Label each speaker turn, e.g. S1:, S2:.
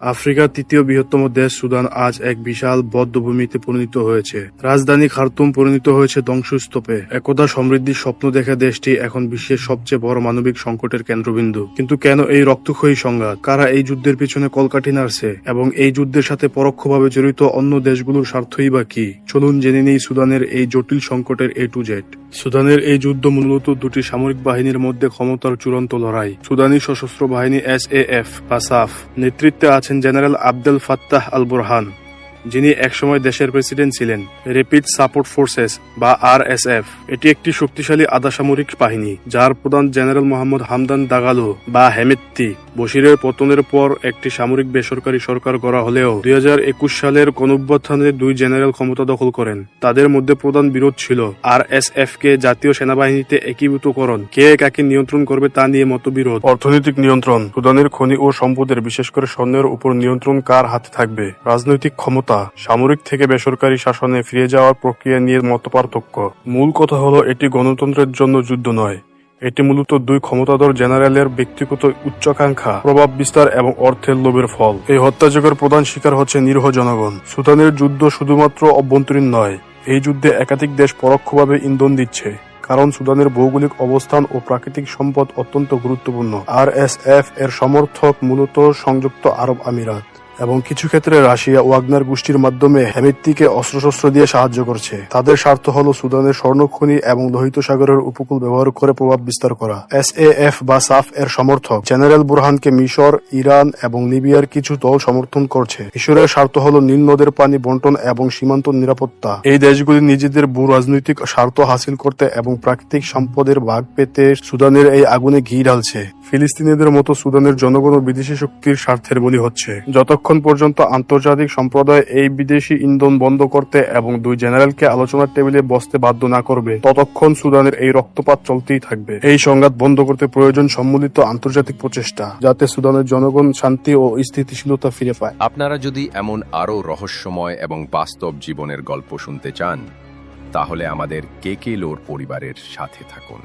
S1: আফ্রিকার তৃতীয় বৃহত্তম দেশ সুদান আজ এক বিশাল বদ্ধভূমিতে পরিণত হয়েছে। রাজধানী খার্তুম পরিণত হয়েছে ধ্বংসস্তূপে। একদা সমৃদ্ধির স্বপ্ন দেখা দেশটি এখন বিশ্বের সবচেয়ে বড় মানবিক সংকটের কেন্দ্রবিন্দু। কিন্তু কেন এই রক্তক্ষয়ী সংঘাত? কারা এই যুদ্ধের পিছনে কলকাঠি নাড়ছে? এবং এই যুদ্ধের সাথে পরোক্ষভাবে জড়িত অন্য দেশগুলোর স্বার্থই বা কি? চলুন জেনে নেই সুদানের এই জটিল সংকটের এ টু জেড সুদানের এই যুদ্ধ মূলত দুটি সামরিক বাহিনীর মধ্যে ক্ষমতার চূড়ান্ত লড়াই। সুদানি সশস্ত্র বাহিনী এস এ এফ বা সাফ নেতৃত্বে আছেন general Abdul Fattah al Burhan. যিনি একসময় দেশের প্রেসিডেন্ট ছিলেন রেপিড সাপোর্ট ফোর্সেস বা আরএসএফ এটি একটি শক্তিশালী আধা সামরিক বাহিনী, যার প্রধান জেনারেল মোহাম্মদ হামদান দাগালো বা হেমেত্তি বশিরের পতনের পর একটি সামরিক বেসরকারি সরকার করা হলেও দু হাজার একুশ সালের গণঅভ্যুত্থানে দুই জেনারেল ক্ষমতা দখল করেন। তাদের মধ্যে প্রধান বিরোধ ছিল আরএসএফ কে জাতীয় সেনাবাহিনীতে একীভূতকরণ। কে কাকে নিয়ন্ত্রণ করবে তা নিয়ে মতবিরোধ। অর্থনৈতিক নিয়ন্ত্রণ সুদানের খনি ও সম্পদের, বিশেষ করে স্বর্ণের উপর নিয়ন্ত্রণ কার হাতে থাকবে? রাজনৈতিক ক্ষমতা সামরিক থেকে বেসরকারি শাসনে ফিরে যাওয়ার প্রক্রিয়া নিয়ে মতপার্থক্য। মূল কথা হলো, এটি গণতন্ত্রের জন্য যুদ্ধ নয়। এটি মূলত দুই ক্ষমতাধর জেনারেলের ব্যক্তিগত উচ্চাকাঙ্ক্ষা, প্রভাব বিস্তার এবং অর্থের লোভের ফল। এই হত্যাযজ্ঞের প্রধান শিকার হচ্ছে নিরীহ জনগণ। সুদানের যুদ্ধ শুধুমাত্র অভ্যন্তরীণ নয়, এই যুদ্ধে একাধিক দেশ পরোক্ষভাবে ইন্ধন দিচ্ছে। কারণ সুদানের ভৌগোলিক অবস্থান ও প্রাকৃতিক সম্পদ অত্যন্ত গুরুত্বপূর্ণ। আর এস এফ এর সমর্থক মূলত সংযুক্ত আরব আমিরাত। এবং কিছু ক্ষেত্রে রাশিয়া ওয়াগনার গোষ্ঠীর মাধ্যমে হেমেত্তিকে অস্ত্রশস্ত্র দিয়ে সাহায্য করছে। তাদের স্বার্থ হল সুদানের স্বর্ণখনি এবং লোহিত সাগরের উপকূল ব্যবহার করে প্রভাব বিস্তার করা। এস বা সাফ এর সমর্থক জেনারেল বুরহানকে মিশর, ইরান এবং লিবিয়ার কিছু দল সমর্থন করছে। মিশরের স্বার্থ হল নীল নদের পানি বন্টন এবং সীমান্ত নিরাপত্তা। এই দেশগুলি নিজেদের ভূ রাজনৈতিক স্বার্থ হাসিল করতে এবং প্রাকৃতিক সম্পদের ভাগ পেতে সুদানের এই আগুনে ঘি ঢালছে। ফিলিস্তিনিদের মতো সুদানের জনগণ বিদেশি শক্তির স্বার্থের বলি হচ্ছে। যতক্ষণ পর্যন্ত আন্তর্জাতিক সম্প্রদায় এই বিদেশি ইন্ধন বন্ধ করতে এবং দুই জেনারেলকে আলোচনার টেবিলে বসতে বাধ্য না করবে, ততক্ষণ সুদানের এই রক্তপাত চলতেই থাকবে। এই সংঘাত বন্ধ করতে প্রয়োজন সম্মিলিত আন্তর্জাতিক প্রচেষ্টা, যাতে সুদানের জনগণ শান্তি ও স্থিতিশীলতা ফিরে পায়।
S2: আপনারা যদি এমন আরও রহস্যময় এবং বাস্তব জীবনের গল্প শুনতে চান, তাহলে আমাদের কে কে লোর পরিবারের সাথে থাকুন।